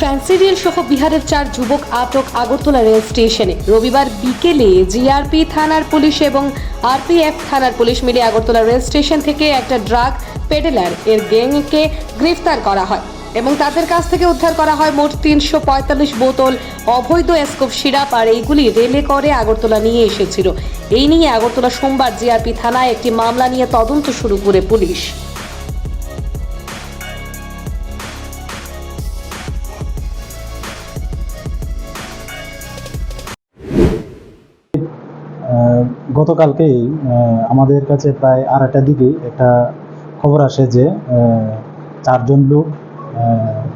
Fancy rail সহ বিহারের চার যুবক আটক আগরতলা রেল স্টেশনে। রবিবার বিকেলে জিআরপি থানার পুলিশ এবং আরপিএফ থানার পুলিশ মিলে আগরতলা রেল স্টেশন থেকে একটা ড্রাগ পেডেলার এর গ্যাংকে গ্রেফতার করা হয় এবং তাদের কাছ থেকে উদ্ধার করা হয় মোট তিনশো পঁয়তাল্লিশ বোতল অবৈধ এসকোপ সিরাপ আর এইগুলি রেলে করে আগরতলা নিয়ে এসেছিল। এই নিয়ে আগরতলা সোমবার জিআরপি থানায় একটি মামলা নিয়ে তদন্ত শুরু করে পুলিশ। গতকালকেই আমাদের কাছে প্রায় আড়াইটার দিকে একটা খবর আসে যে চারজন লোক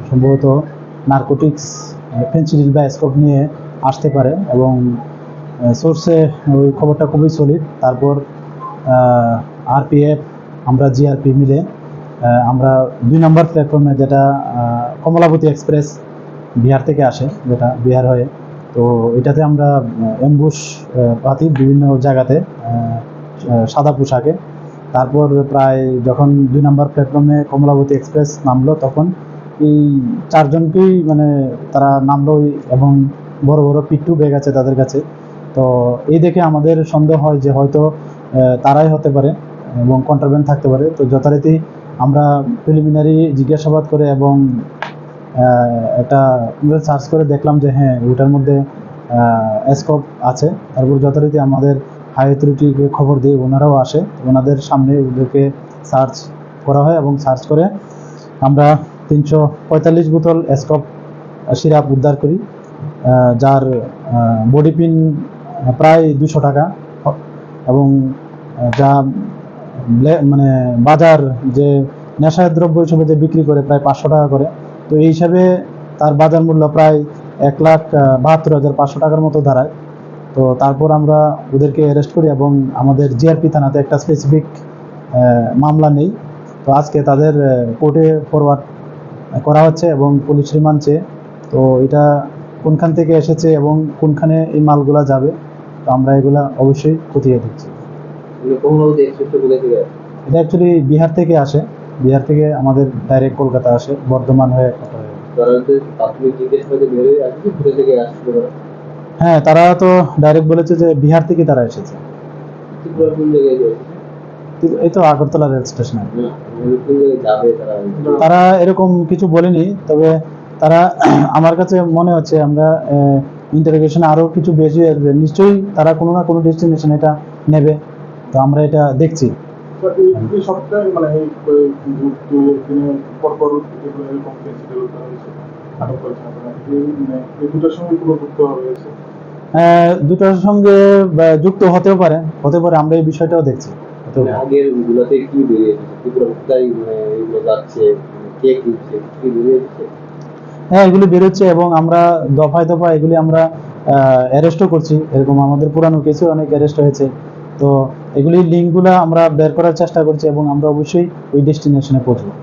সম্ভবত নার্কোটিক্স ফেন্সিডিল বা স্কোপ নিয়ে আসতে পারে এবং সোর্সে ওই খবরটা খুবই সলিড তারপর আরপিএফ আমরা জিআরপি মিলে আমরা দুই নম্বর প্ল্যাটফর্মে যেটা কমলাবতী এক্সপ্রেস বিহার থেকে আসে, যেটা বিহার হয়ে তো এটাতে আমরা এমবুশ পাতি বিভিন্ন জায়গাতে সাদা পোশাকে। তারপর প্রায় যখন দুই নম্বর প্ল্যাটফর্মে কমলাবতী এক্সপ্রেস নামলো, তখন এই চারজনকেই মানে তারা নামলো এবং বড় বড় পিট্টু ব্যাগ আছে তাদের কাছে। তো এই দেখে আমাদের সন্দেহ হয় যে হয়তো তারাই হতে পারে এবং কন্ট্রাব্যান্ড থাকতে পারে। তো যথারীতি আমরা প্রিলিমিনারি জিজ্ঞাসাবাদ করে এবং একটা সার্চ করে দেখলাম যে হ্যাঁ ওটার মধ্যে স্কোপ আছে। তারপর যথারীতি আমাদের হাই অথরিটিকে খবর দিয়ে ওনারাও আসে। ওনাদের সামনে ওদেরকে সার্চ করা হয় এবং সার্চ করে আমরা তিনশো পঁয়তাল্লিশ বোতল স্কোপ সিরাপ উদ্ধার করি যার বডি পিন প্রায় দুশো টাকা। এবং যা মানে বাজার যে নেশায় দ্রব্য হিসেবে যে বিক্রি করে, প্রায় পাঁচশো টাকা করে। তো এই হিসাবে তার বাজার মূল্য প্রায় এক লাখ বাহাত্তর হাজার পাঁচশো টাকার মতো দাঁড়ায়। তো তারপর আমরা ওদেরকে অ্যারেস্ট করি এবং আমাদের জিআরপি থানাতে একটা স্পেসিফিক মামলা নেই। তো আজকে তাদের কোর্টে ফরওয়ার্ড করা হচ্ছে এবং পুলিশ রিমান্ড চেয়ে। তো এটা কোনখান থেকে এসেছে এবং কোনখানে এই মালগুলা যাবে তো আমরা এগুলা অবশ্যই খতিয়ে দিচ্ছি এটা অ্যাকচুয়ালি বিহার থেকে আসে। বিহার থেকে আমাদের ডাইরেক্ট কলকাতা আসে বর্ধমান হয়ে হয়ে। তারা হ্যাঁ তো ডাইরেক্ট বলেছে যে বিহার থেকে তারা এসেছে। এই তো আগরতলা রেল স্টেশনে। তারা? এরকম কিছু বলেনি তবে তারা আমার কাছে মনে হচ্ছে আমরা ইন্টারোগেশনে আরও কিছু বেশি আসবে। নিশ্চয়ই তারা কোনো না কোনো ডেস্টিনেশন এটা নেবে। তো আমরা এটা দেখছি। এই এই সপ্তাহে মানে এই দু দিনের পর পর এগুলো এরকম ফেস্টিভ্যাল করা হয়েছে। আটক করেছে আপনারা এই মানে দুটোর সঙ্গে যুক্ত দুটোর বা, যুক্ত হতেও পারে। হতে পারে আমরা এই বিষয়টাও দেখছি। আগের গুলাতে কি মানে এগুলো যাচ্ছে? কে কিনছে কি বেরিয়ে হ্যাঁ এগুলি বেরোচ্ছে এবং আমরা দফায় দফায় এগুলি আমরা অ্যারেস্টও করছি। এরকম আমাদের পুরানো কেসে অনেক অ্যারেস্ট হয়েছে। তো এগুলি লিঙ্কগুলো আমরা বের করার চেষ্টা করছি এবং আমরা অবশ্যই ওই ডেস্টিনেশনে পৌঁছবো।